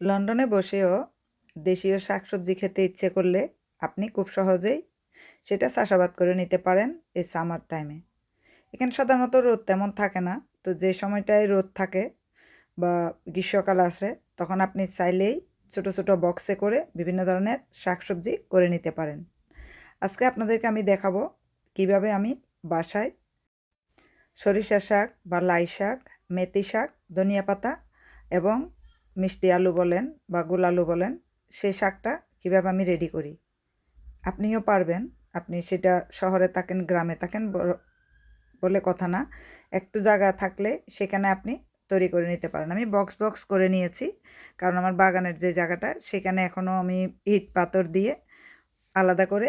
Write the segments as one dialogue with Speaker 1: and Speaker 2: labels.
Speaker 1: লন্ডনে বসেও দেশীয় শাকসবজি খেতে ইচ্ছে করলে আপনি খুব সহজেই সেটা চাষাবাদ করে নিতে পারেন এই সামার টাইমে। এখানে সাধারণত রোদ তেমন থাকে না, তো যে সময়টায় রোদ থাকে বা গ্রীষ্মকাল আসে, তখন আপনি চাইলেই ছোট ছোট বক্সে করে বিভিন্ন ধরনের শাকসবজি করে নিতে পারেন। আজকে আপনাদেরকে আমি দেখাবো কীভাবে আমি বাসায় সরিষা শাক বা লাই শাক, মেথি শাক, ধনিয়া পাতা এবং মিষ্টি আলু বলেন বা গোল আলু বলেন, সেই শাকটা কীভাবে আমি রেডি করি? আপনিও পারবেন, আপনি সেটা শহরে থাকেন, গ্রামে থাকেন বলে কথা না। একটু জায়গা থাকলে সেখানে আপনি তৈরি করে নিতে পারেন। আমি বক্স বক্স করে নিয়েছি, কারণ আমার বাগানের যে জায়গাটা, সেখানে এখনও আমি ইট পাথর দিয়ে আলাদা করে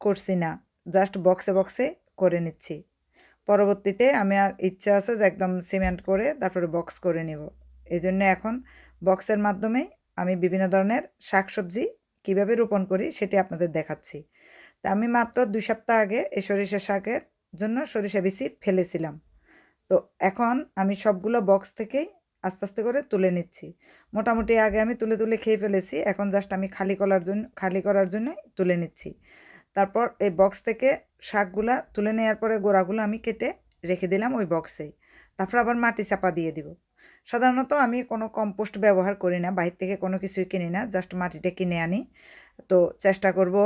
Speaker 1: করছি না। জাস্ট বক্সে বক্সে করে নিচ্ছি। পরবর্তীতে আমি আর ইচ্ছা আছে যে একদম সিমেন্ট করে তারপরে বক্স করে নিব। এই জন্য এখন বক্সের মাধ্যমে আমি বিভিন্ন ধরনের শাকসবজি কীভাবে রোপণ করি সেটি আপনাদের দেখাচ্ছি। তা আমি মাত্র দুই সপ্তাহ আগে এই সরিষা শাকের জন্য সরিষা বিচি ফেলেছিলাম। তো এখন আমি সবগুলো বক্স থেকেই আস্তে আস্তে করে তুলে নিচ্ছি। মোটামুটি আগে আমি তুলে তুলে খেয়ে ফেলেছি, এখন জাস্ট আমি খালি করার জন্য, খালি করার জন্য তুলে নিচ্ছি। তারপর এই বক্স থেকে শাকগুলা তুলে নেওয়ার পরে গোড়াগুলো আমি কেটে রেখে দিলাম ওই বক্সেই তারপর আবার মাটি চাপা দিয়ে দিব। সাধারণত আমি কোনো কম্পোস্ট ব্যবহার করি না, বাইরে থেকে কোনো কিছুই কিনি না জাস্ট মাটিটা কিনে আনি। তো চেষ্টা করব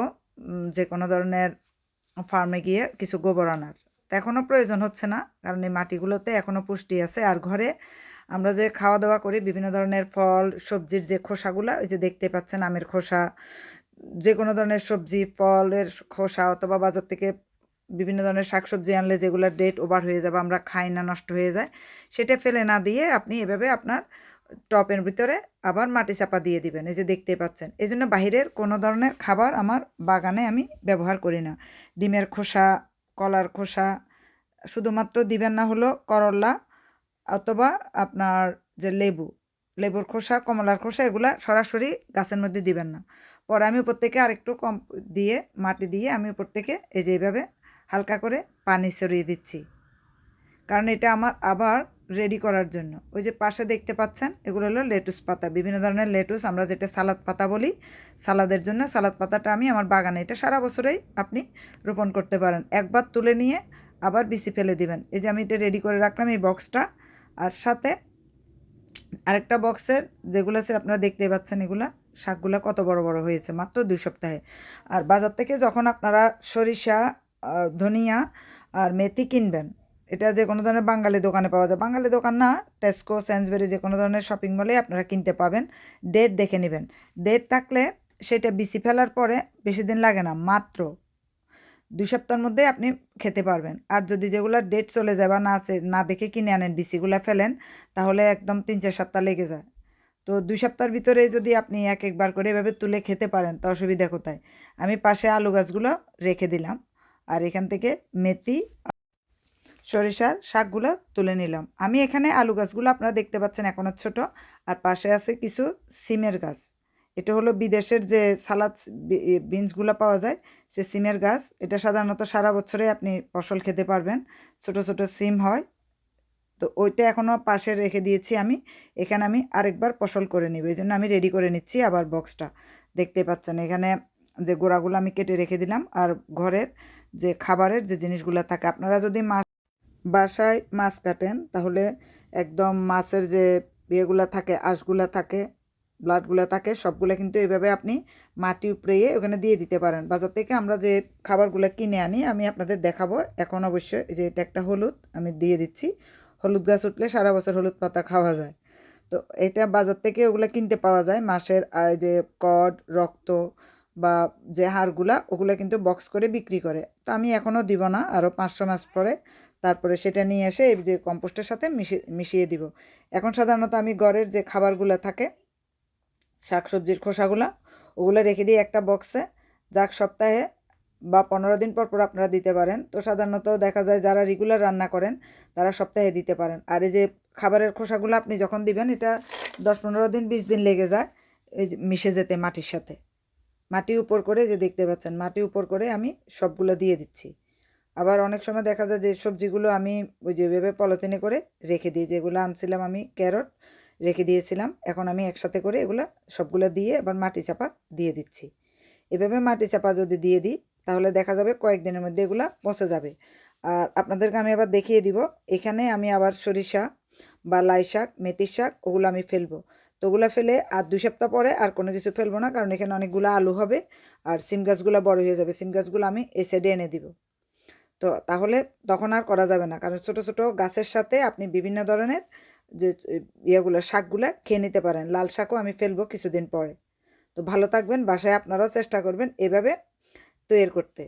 Speaker 1: যে কোনো ধরনের ফার্মে গিয়ে কিছু গোবর আনার। এখনও প্রয়োজন হচ্ছে না, কারণ এই মাটিগুলোতে এখনও পুষ্টি আছে। আর ঘরে আমরা যে খাওয়া দাওয়া করি, বিভিন্ন ধরনের ফল, সবজির যে খোসাগুলো, ওই যে দেখতে পাচ্ছেন আমের খোসা, যে কোনো ধরনের সবজি, ফলের খোসা অথবা বাজার থেকে বিভিন্ন ধরনের শাকসবজি আনলে যেগুলোর ডেট ওভার হয়ে যাবে, আমরা খাই না, নষ্ট হয়ে যায়, সেটা ফেলে না দিয়ে আপনি এভাবে আপনার টপের ভিতরে আবার মাটি চাপা দিয়ে দিবেন, এই যে দেখতেই পাচ্ছেন। এই জন্য বাহিরের কোনো ধরনের খাবার আমার বাগানে আমি ব্যবহার করি না। ডিমের খোসা, কলার খোসা, শুধুমাত্র দিবেন না হলো করলা অথবা আপনার যে লেবু, লেবুর খোসা, কমলার খোসা, এগুলা সরাসরি গাছের মধ্যে দিবেন না। পরে আমি উপর থেকে আরেকটু কম দিয়ে, মাটি দিয়ে আমি উপর থেকে এই যে এইভাবে হালকা করে পানি ছড়িয়ে দিচ্ছি। কারণ এটা আমার আবার রেডি করার জন্য। ওই যে পাশে দেখতে পাচ্ছেন, এগুলো হলো লেটুস পাতা। বিভিন্ন ধরনের লেটুস আমরা যেটা সালাদ পাতা বলি, সালাদের জন্য সালাদ পাতাটা আমি আমার বাগানে এটা সারা বছরেই আপনি রোপণ করতে পারেন। একবার তুলে নিয়ে আবার বিচি ফেলে দিবেন। এই যে আমি এটা রেডি করে রাখলাম এই বক্সটা আর সাথে আরেকটা বক্সের যেগুলো আছে, আপনারা দেখতেই পাচ্ছেন এগুলো, শাকগুলো কত বড় বড় হয়েছে মাত্র দুই সপ্তাহে। আর বাজার থেকে যখন আপনারা সরিষা ধনিয়া আর মেথি কিনবেন। এটা যে কোনো ধরনের বাঙালি দোকানে পাওয়া যায়। বাঙালি দোকান না, টেস্কো স্যান্সবেরি যে কোনো ধরনের শপিং মলে আপনারা কিনতে পাবেন। ডেট দেখে নেবেন। ডেট থাকলে সেটা বিচি ফেলার পরে বেশি দিন লাগে না, মাত্র দুই সপ্তাহের মধ্যে আপনি খেতে পারবেন। আর যদি যেগুলো ডেট চলে যায় বা না আছে, না দেখে কিনে আনেন, বিচিগুলো ফেলেন, তাহলে একদম তিন চার সপ্তাহ লেগে যায়। তো দুই সপ্তাহের ভিতরে যদি আপনি এক একবার করে এভাবে তুলে খেতে পারেন, তো অসুবিধা কোথায়? আমি পাশে আলু গাছগুলো রেখে দিলাম। আর এখান থেকে মেথি, সরিষার শাকগুলো তুলে নিলাম। আমি এখানে আলু গাছগুলো আপনারা দেখতে পাচ্ছেন এখনও ছোট। আর পাশে আছে কিছু সিমের গাছ। এটা হলো বিদেশের যে সালাদ বিনসগুলো পাওয়া যায়, সে সিমের গাছ। এটা সাধারণত সারা বছরে আপনি ফসল খেতে পারবেন। ছোট ছোট সিম হয়। তো ওইটা এখনও পাশে রেখে দিয়েছি আমি। এখানে আমি আরেকবার ফসল করে নিব। এই জন্য আমি রেডি করে নিচ্ছি আবার বক্সটা। দেখতে পাচ্ছেন এখানে যে গোড়াগুলো আমি কেটে রেখে দিলাম। আর ঘরের যে খাবারের যে জিনিসগুলো থাকে আপনারা যদি মাছ বাসায় মাছ কাটেন তাহলে একদম মাছের যে ইয়েগুলো থাকে আঁশগুলো থাকে ব্লাডগুলো থাকে সবগুলো কিন্তু এইভাবে আপনি মাটি উপড়িয়ে ওখানে দিয়ে দিতে পারেন। বাজার থেকে আমরা যে খাবারগুলো কিনে আনি আমি আপনাদের দেখাবো। এখন অবশ্যই এই যে এটা একটা হলুদ আমি দিয়ে দিচ্ছি। হলুদ গাছ উঠলে সারা বছর হলুদ পাতা খাওয়া যায়। তো এটা বাজার থেকে ওগুলো কিনতে পাওয়া যায়। আহ, যে কড রক্ত বা যে হাড়গুলা ওগুলো কিন্তু বক্স করে বিক্রি করে। তো আমি এখনও দিব না আরও পাঁচশো মাস পরে তারপরে সেটা নিয়ে এসে এই যে কম্পোস্টের সাথে মিশিয়ে মিশিয়ে দিব। এখন সাধারণত আমি ঘরের যে খাবারগুলো থাকে, শাকসবজির খোসাগুলো, ওগুলো রেখে দিই একটা বক্সে যাক সপ্তাহে বা পনেরো দিন পর পর আপনারা দিতে পারেন। তো সাধারণত দেখা যায় যারা রেগুলার রান্না করেন, তারা সপ্তাহে দিতে পারেন। আর এই যে খাবারের খোসাগুলো আপনি যখন দিবেন, এটা দশ পনেরো দিন, বিশ দিন লেগে যায়, এই মিশে যেতে মাটির সাথে। মাটি উপর করে যে দেখতে পাচ্ছেন, মাটি উপর করে আমি সবগুলো দিয়ে দিচ্ছি। আবার অনেক সময় দেখা যায় যে সবজিগুলো আমি ওই যে ভেবে পলিথিনে করে রেখে দিই, যেগুলো আনছিলাম আমি ক্যারট রেখে দিয়েছিলাম, এখন আমি একসাথে করে এগুলো সবগুলো দিয়ে এবার মাটি চাপা দিয়ে দিচ্ছি। এভাবে মাটি চাপা যদি দিয়ে দিই, তাহলে দেখা যাবে কয়েকদিনের মধ্যে এগুলো পচে যাবে। আর আপনাদেরকে আমি আবার দেখিয়ে দিব, এখানে আমি আবার সরিষা বা লাই শাক, মেথির শাক, ওগুলো আমি ফেলব। ওগুলো ফেলে আর দুই সপ্তাহ পরে আর কোনো কিছু ফেলব না, কারণ এখানে অনেকগুলো আলু হবে আর সিম গাছগুলো বড় হয়ে যাবে। সিম গাছগুলো আমি এই সাইডে এনে দিব। তো তাহলে তখন আর করা যাবে না, কারণ ছোট ছোট গাছের সাথে আপনি বিভিন্ন ধরনের যে ইয়েগুলো, শাকগুলো খেয়ে নিতে পারেন। লাল শাকও আমি ফেলব কিছুদিন পরে। তো ভালো থাকবেন, বাসায় আপনারাও চেষ্টা করবেন এভাবে তৈরি করতে।